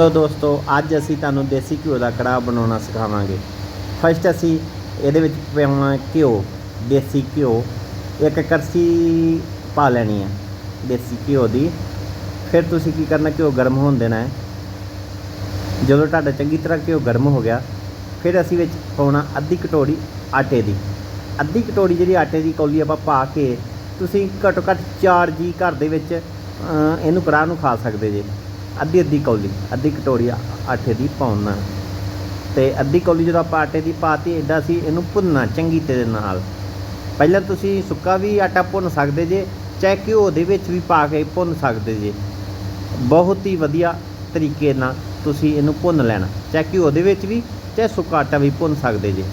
Hello ਦੋਸਤੋ, ਅੱਜ ਅਸੀਂ ਤੁਹਾਨੂੰ ਦੇਸੀ ਘਿਓ ਦਾ ਕੜਾਹ ਬਣਾਉਣਾ ਸਿਖਾਵਾਂਗੇ। ਫਸਟ ਅਸੀਂ ਇਹਦੇ ਵਿੱਚ ਪਾਉਣਾ ਘਿਓ, ਦੇਸੀ ਘਿਓ। ਇੱਕ ਕੜਛੀ ਪਾ ਲੈਣੀ ਹੈ, ਦੇਸੀ ਘਿਓ ਦੀ। ਫਿਰ ਤੁਸੀਂ ਕੀ ਕਰਨਾ, ਘਿਓ ਗਰਮ ਹੋਣ ਦੇਣਾ ਹੈ। ਜਦੋਂ ਤੁਹਾਡਾ ਚੰਗੀ ਤਰ੍ਹਾਂ ਘਿਓ ਗਰਮ ਹੋ ਗਿਆ, ਫਿਰ ਅਸੀਂ ਵਿੱਚ ਪਾਉਣਾ ਅੱਧੀ ਕਟੋਰੀ ਆਟੇ ਦੀ। ਅੱਧੀ ਕਟੋਰੀ ਜਿਹੜੀ ਆਟੇ ਦੀ ਕੌਲੀ ਆਪਾਂ ਪਾ ਕੇ, ਤੁਸੀਂ ਘੱਟੋ ਘੱਟ 4 ਜੀ ਘਰ ਦੇ ਵਿੱਚ ਇਹਨੂੰ ਕੜਾਹ ਨੂੰ ਖਾ ਸਕਦੇ ਜੇ। ਅੱਧੀ ਅੱਧੀ ਕੌਲੀ, ਅੱਧੀ ਕਟੋਰੀ ਆਟੇ ਦੀ ਪਾਉਣਾ। ਤੇ ਅੱਧੀ ਕੌਲੀ ਜਦੋਂ ਆਪਾਂ ਆਟੇ ਦੀ ਪਾਤੀ ਇਦਾਂ ਅਸੀਂ ਇਹਨੂੰ ਭੁੰਨਣਾ ਚੰਗੀ ਤਰ੍ਹਾਂ ਨਾਲ। ਪਹਿਲਾਂ ਤੁਸੀਂ ਸੁੱਕਾ ਵੀ ਆਟਾ ਭੁੰਨ ਸਕਦੇ ਜੇ, ਚਾਹੇ ਘਿਓ ਦੇ ਵਿੱਚ ਵੀ ਪਾ ਕੇ ਭੁੰਨ ਸਕਦੇ ਜੇ। ਬਹੁਤ ਹੀ ਵਧੀਆ ਤਰੀਕੇ ਨਾਲ ਤੁਸੀਂ ਇਹਨੂੰ ਭੁੰਨ ਲੈਣਾ। ਚਾਹੇ ਘਿਓ ਦੇ ਵਿੱਚ ਵੀ, ਚਾਹੇ ਸੁੱਕਾ ਆਟਾ ਵੀ ਭੁੰਨ ਸਕਦੇ ਜੇ।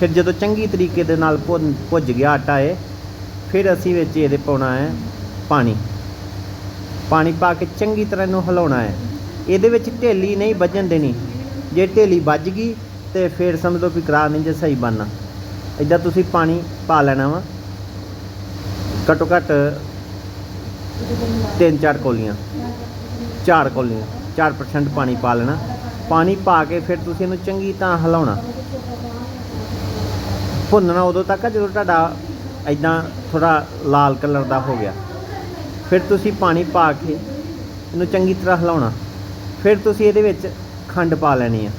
ਫਿਰ ਜਦੋਂ ਚੰਗੀ ਤਰੀਕੇ ਦੇ ਨਾਲ ਭੁੰਨ, ਭੁੱਜ ਗਿਆ ਆਟਾ ਇਹ, ਫਿਰ ਅਸੀਂ ਵਿੱਚ ਇਹਦੇ ਪਾਉਣਾ ਹੈ ਪਾਣੀ। ਪਾਣੀ ਪਾ ਕੇ ਚੰਗੀ ਤਰ੍ਹਾਂ ਇਹਨੂੰ ਹਿਲਾਉਣਾ ਹੈ। ਇਹਦੇ ਵਿੱਚ ਢੇਲੀ ਨਹੀਂ ਵੱਜਣ ਦੇਣੀ। ਜੇ ਢੇਲੀ ਵੱਜ ਗਈ ਤੇ ਫਿਰ ਸਮਝ ਲਓ ਵੀ ਕੜਾਹ ਨਹੀਂ ਜੇ ਸਹੀ ਬਣਨਾ। ਇਦਾਂ ਤੁਸੀਂ ਪਾਣੀ ਪਾ ਲੈਣਾ ਵਾ। ਘੱਟੋ ਘੱਟ ਤਿੰਨ ਚਾਰ ਕੋਲੀਆਂ। ਚਾਰ ਕੋਲੀਆਂ 4% ਪਾਣੀ ਪਾ ਲੈਣਾ। ਪਾਣੀ ਪਾ ਕੇ ਫਿਰ ਤੁਸੀਂ ਇਹਨੂੰ ਚੰਗੀ ਤਰ੍ਹਾਂ ਹਿਲਾਉਣਾ। ਭੁੰਨਣਾ ਉਦੋਂ ਤੱਕ ਜਦੋਂ ਤੁਹਾਡਾ ਇਦਾਂ ਥੋੜਾ ਲਾਲ ਕਲਰ ਦਾ ਹੋ ਗਿਆ। ਫਿਰ ਤੁਸੀਂ ਪਾਣੀ ਪਾ ਕੇ ਇਹਨੂੰ ਚੰਗੀ ਤਰ੍ਹਾਂ ਹਿਲਾਉਣਾ। ਫਿਰ ਤੁਸੀਂ ਇਹਦੇ ਵਿੱਚ ਖੰਡ ਪਾ ਲੈਣੀ ਆ।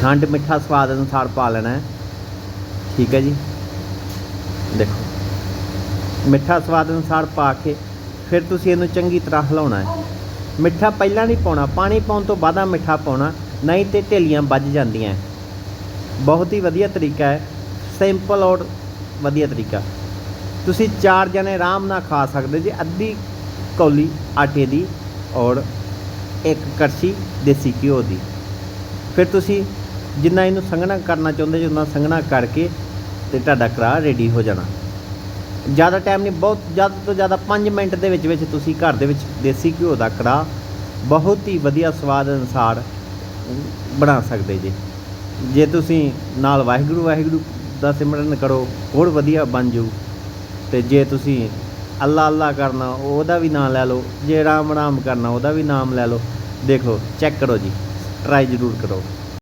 ਖੰਡ ਮਿੱਠਾ ਸਵਾਦ ਅਨੁਸਾਰ ਪਾ ਲੈਣਾ ਹੈ। ਠੀਕ ਹੈ ਜੀ। ਦੇਖੋ, ਮਿੱਠਾ ਸਵਾਦ ਅਨੁਸਾਰ ਪਾ ਕੇ ਫਿਰ ਤੁਸੀਂ ਇਹਨੂੰ ਚੰਗੀ ਤਰ੍ਹਾਂ ਹਿਲਾਉਣਾ ਹੈ। ਮਿੱਠਾ ਪਹਿਲਾਂ ਨਹੀਂ ਪਾਉਣਾ, ਪਾਣੀ ਪਾਉਣ ਤੋਂ ਬਾਅਦ ਮਿੱਠਾ ਪਾਉਣਾ, ਨਹੀਂ ਤੇ ਢੇਲੀਆਂ ਵੱਜ ਜਾਂਦੀਆਂ ਬਹੁਤ ਹੀ ਵਧੀਆ ਤਰੀਕਾ ਹੈ। ਸਿੰਪਲ ਔਰ ਵਧੀਆ ਤਰੀਕਾ। ਤੁਸੀਂ ਚਾਰ ਜਣੇ ਆਰਾਮ ਨਾਲ ਖਾ ਸਕਦੇ ਜੀ, ਅੱਧੀ ਕੌਲੀ ਆਟੇ ਦੀ ਔਰ ਇੱਕ ਕੜਛੀ ਦੇਸੀ ਘਿਓ ਦੀ। ਫਿਰ ਤੁਸੀਂ ਜਿੰਨਾ ਇਹਨੂੰ ਸੰਘਣਾ ਕਰਨਾ ਚਾਹੁੰਦੇ ਜੀ, ਉਨਾ ਸੰਘਣਾ ਕਰਕੇ ਤੇ ਤੁਹਾਡਾ ਕੜਾਹ ਰੈਡੀ ਹੋ ਜਾਣਾ। ਜ਼ਿਆਦਾ ਟਾਈਮ ਨਹੀਂ, ਬਹੁਤ ਜ਼ਿਆਦਾ ਤੋਂ ਜ਼ਿਆਦਾ 5 ਮਿੰਟ ਦੇ ਵਿੱਚ ਵਿੱਚ ਤੁਸੀਂ ਘਰ ਦੇ ਵਿੱਚ ਦੇਸੀ ਘਿਓ ਦਾ ਕੜਾਹ ਬਹੁਤ ਹੀ ਵਧੀਆ ਸਵਾਦ ਅਨੁਸਾਰ ਬਣਾ ਸਕਦੇ ਜੀ। ਜੇ ਤੁਸੀਂ ਨਾਲ ਵਾਹਿਗੁਰੂ ਵਾਹਿਗੁਰੂ ਦਾ ਸਿਮਰਨ ਕਰੋ, ਹੋਰ ਵਧੀਆ ਬਣ ਜਾਊ। ਤੇ ਜੇ ਤੁਸੀਂ ਅੱਲਾ ਅੱਲਾ ਕਰਨਾ, ਉਹਦਾ ਵੀ ਨਾਮ ਲੈ ਲਓ, ਜੇ ਰਾਮ ਰਾਮ ਕਰਨਾ, ਉਹਦਾ ਵੀ ਨਾਮ ਲੈ ਲਓ। ਦੇਖੋ ਚੈੱਕ ਕਰੋ ਜੀ ਟਰਾਈ ਜ਼ਰੂਰ ਕਰੋ।